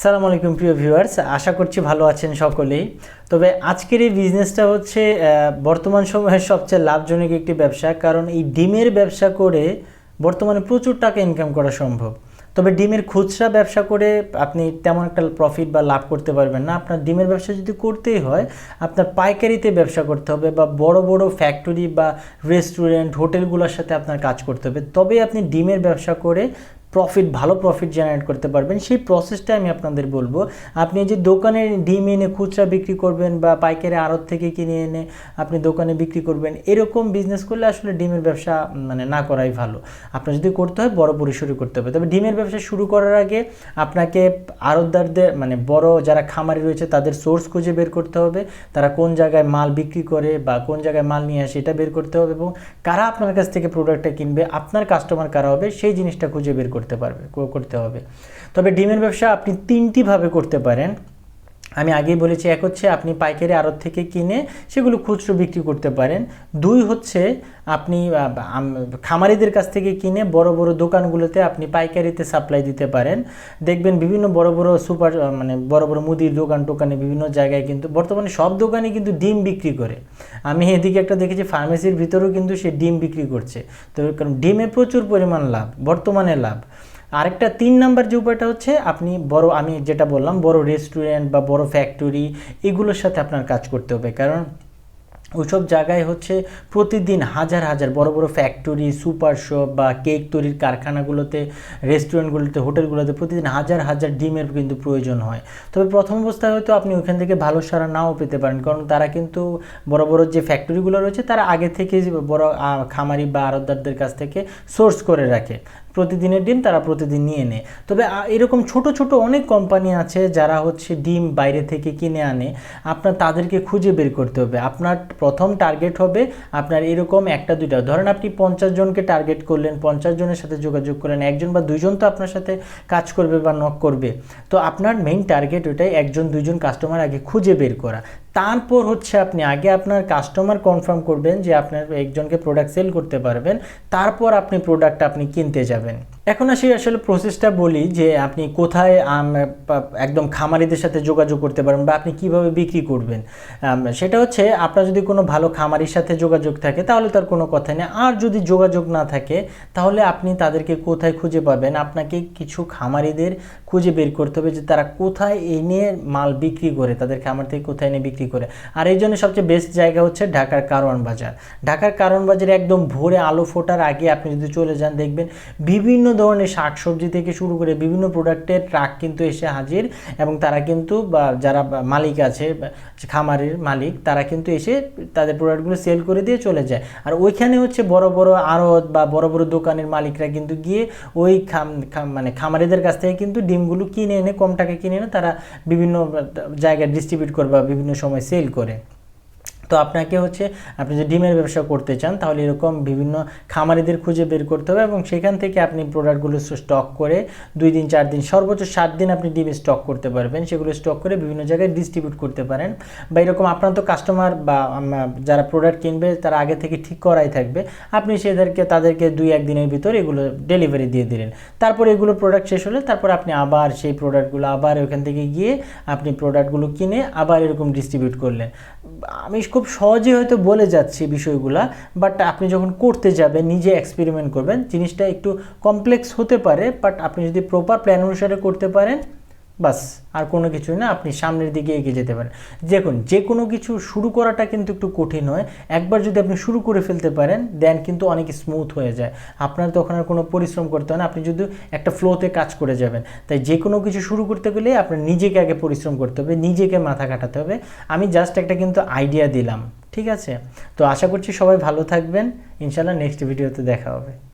আসসালামু আলাইকুম, প্রিয় ভিউয়ার্স। আশা করছি ভালো আছেন সকলেই। তবে আজকের এই বিজনেসটা হচ্ছে বর্তমান সময়ের সবচেয়ে লাভজনক একটি ব্যবসা, কারণ এই ডিমের ব্যবসা করে বর্তমানে প্রচুর টাকা ইনকাম করা সম্ভব। তবে ডিমের খুচরা ব্যবসা করে আপনি তেমন একটা প্রফিট বা লাভ করতে পারবেন না। আপনার ডিমের ব্যবসা যদি করতেই হয়, আপনার পাইকারিতে ব্যবসা করতে হবে বা বড় বড় ফ্যাক্টরি বা রেস্টুরেন্ট হোটেলগুলোর সাথে আপনার কাজ করতে হবে। তবে আপনি ডিমের ব্যবসা করে প্রফিট ভালো প্রফিট জেনারেট করতে পারবেন, সেই প্রসেসটা আমি আপনাদের বলব। আপনি যে দোকানে ডিম এনে খুচরা বিক্রি করবেন বা পাইকারি আড়ত থেকে কিনে এনে আপনি দোকানে বিক্রি করবেন, এরকম বিজনেস করলে আসলে ডিমের ব্যবসা মানে না করাই ভালো। আপনার যদি করতে হয়, বড় পরিসরে করতে হবে। তবে ডিমের ব্যবসা শুরু করার আগে আপনাকে আড়তদারদের মানে বড় যারা খামারি রয়েছে, তাদের সোর্স খুঁজে বের করতে হবে। তারা কোন জায়গায় মাল বিক্রি করে বা কোন জায়গায় মাল নিয়ে আসে, এটা বের করতে হবে। এবং কারা আপনার কাছ থেকে প্রোডাক্টটা কিনবে, আপনার কাস্টমার কারা হবে, সেই জিনিসটা খুঁজে বের করতে পারবে কো- করতে হবে। তবে ডিমের ব্যবসা আপনি তিনটিভাবে করতে পারেন। আমি আগেই বলেছি, এক হচ্ছে আপনি পাইকারি আড়ত থেকে কিনে সেগুলো খুচরো বিক্রি করতে পারেন। দুই হচ্ছে আপনি খামারিদের কাছ থেকে কিনে বড় বড় দোকানগুলোতে আপনি পাইকারিতে সাপ্লাই দিতে পারেন। দেখবেন বিভিন্ন বড় বড় সুপার মানে বড় বড় মুদির দোকান টোকানে বিভিন্ন জায়গায় কিন্তু বর্তমানে সব দোকানে কিন্তু ডিম বিক্রি করে। আমি এদিকে একটা দেখেছি ফার্মেসির ভিতরেও কিন্তু সে ডিম বিক্রি করছে। তো কারণ ডিমে প্রচুর পরিমাণ লাভ, বর্তমানে লাভ। আরেকটা তিন নাম্বার যে উপায়টা হচ্ছে আপনি বড়, আমি যেটা বললাম, বড় রেস্টুরেন্ট বা বড় ফ্যাক্টরি এগুলোর সাথে আপনার কাজ করতে হবে। কারণ ওইসব জায়গায় হচ্ছে প্রতিদিন হাজার হাজার বড় বড় ফ্যাক্টরি সুপার শপ বা কেক তৈরির কারখানাগুলোতে রেস্টুরেন্টগুলোতে হোটেলগুলোতে প্রতিদিন হাজার হাজার ডিমের কিন্তু প্রয়োজন হয়। তবে প্রথম অবস্থায় হয়তো আপনি ওইখান থেকে ভালো সারা নাও পেতে পারেন, কারণ তারা কিন্তু বড় বড় যে ফ্যাক্টরিগুলো রয়েছে, তারা আগে থেকে বড় খামারি বা আড়তদারদের কাছ থেকে সোর্স করে রাখে। প্রতিদিনের ডিম তারা প্রতিদিন নিয়ে নেয়। তবে এরকম ছোট ছোট অনেক কোম্পানি আছে যারা হচ্ছে ডিম বাইরে থেকে কিনে আনে। আপনার তাদেরকে খুঁজে বের করতে হবে। আপনার প্রথম টার্গেট হবে আপনার এরকম একটা, দুইটা। ধরেন আপনি পঞ্চাশ জনকে টার্গেট করলেন, পঞ্চাশ জনের সাথে যোগাযোগ করলেন, একজন বা দুইজন তো আপনার সাথে কাজ করবে বা নক করবে। তো আপনার মেইন টার্গেট ওটাই একজন, দুইজন কাস্টমার আগে খুঁজে বের করা। তারপর হচ্ছে আপনি আগে আপনার কাস্টমার কনফার্ম করবেন যে আপনার একজনকে প্রোডাক্ট সেল করতে পারবেন, তারপর আপনি প্রোডাক্ট আপনি কিনতে যাবেন। এখন আসি আসলে প্রসেসটা বলি যে আপনি কোথায় একদম খামারিদের সাথে যোগাযোগ করতে পারবেন বা আপনি কীভাবে বিক্রি করবেন। সেটা হচ্ছে আপনার যদি কোনো ভালো খামারির সাথে যোগাযোগ থাকে তাহলে তার কোনো কথা নেই। আর যদি যোগাযোগ না থাকে তাহলে আপনি তাদেরকে কোথায় খুঁজে পাবেন? আপনাকে কিছু খামারিদের খুঁজে বের করতে হবে যে তারা কোথায় এনে মাল বিক্রি করে তাদের খামার থেকে কোথায় এনে বিক্রি করে। আর এই জন্য সবচেয়ে বেস্ট জায়গা হচ্ছে ঢাকার কারওয়ান বাজার। ঢাকার কারওয়ান বাজারে একদম ভোরে আলো ফোটার আগে আপনি যদি চলে যান দেখবেন বিভিন্ন ধরনের শাকসবজি থেকে শুরু করে বিভিন্ন প্রোডাক্টের ট্রাক কিন্তু এসে হাজির এবং তারা কিন্তু বা যারা মালিক আছে খামারের মালিক, তারা কিন্তু এসে তাদের প্রোডাক্টগুলো সেল করে দিয়ে চলে যায়। আর ওইখানে হচ্ছে বড় বড় আড়ত বা বড় বড় দোকানের মালিকরা কিন্তু গিয়ে ওই মানে খামারিদের কাছ থেকে কিন্তু ডিমগুলো কিনে এনে, কম টাকায় কিনে এনে তারা বিভিন্ন জায়গায় ডিস্ট্রিবিউট করে বা বিভিন্ন সময় সেল করে। তো আপনাকে হচ্ছে, আপনি যদি ডিমের ব্যবসা করতে চান, তাহলে এরকম বিভিন্ন খামারিদের খুঁজে বের করতে হবে এবং সেখান থেকে আপনি প্রোডাক্টগুলো স্টক করে দুই দিন, চার দিন, সর্বোচ্চ সাত দিন আপনি ডিম স্টক করতে পারবেন। সেগুলো স্টক করে বিভিন্ন জায়গায় ডিস্ট্রিবিউট করতে পারেন বা এরকম আপনার তো কাস্টমার বা যারা প্রোডাক্ট কিনবে, তারা আগে থেকে ঠিক করাই থাকবে। আপনি সেদেরকে, তাদেরকে দুই, এক দিনের ভিতর এগুলো ডেলিভারি দিয়ে দিলেন। তারপর এগুলো প্রোডাক্ট শেষ হলে তারপর আপনি আবার সেই প্রোডাক্টগুলো আবার ওখান থেকে গিয়ে আপনি প্রোডাক্টগুলো কিনে আবার এরকম ডিস্ট্রিবিউট করলেন। আমি খুব সহজে হয়তো বলে যাচ্ছি বিষয়গুলো বাট আপনি যখন করতে যাবেন, নিজে এক্সপেরিমেন্ট করবেন, জিনিসটা একটু কমপ্লেক্স হতে পারে বাট আপনি যদি প্রপার প্ল্যান অনুসারে করতে পারেন বাস, আর কোনো কিছুই না, আপনি সামনের দিকে এগিয়ে যেতে পারেন। দেখুন, যে কোনো কিছু শুরু করাটা কিন্তু একটু কঠিন হয় একবার যদি আপনি শুরু করে ফেলতে পারেন দেন কিন্তু অনেক স্মুথ হয়ে যায়। আপনার তখন আর কোনো পরিশ্রম করতে হয় না, আপনি যদি একটা ফ্লোতে কাজ করে যাবেন। তাই যে কোনো কিছু শুরু করতে গেলে আপনার নিজেকে আগে পরিশ্রম করতে হবে, নিজেকে মাথা কাটাতে হবে। আমি জাস্ট একটা কিন্তু আইডিয়া দিলাম, ঠিক আছে? তো আশা করছি সবাই ভালো থাকবেন। ইনশাল্লাহ নেক্সট ভিডিওতে দেখা হবে।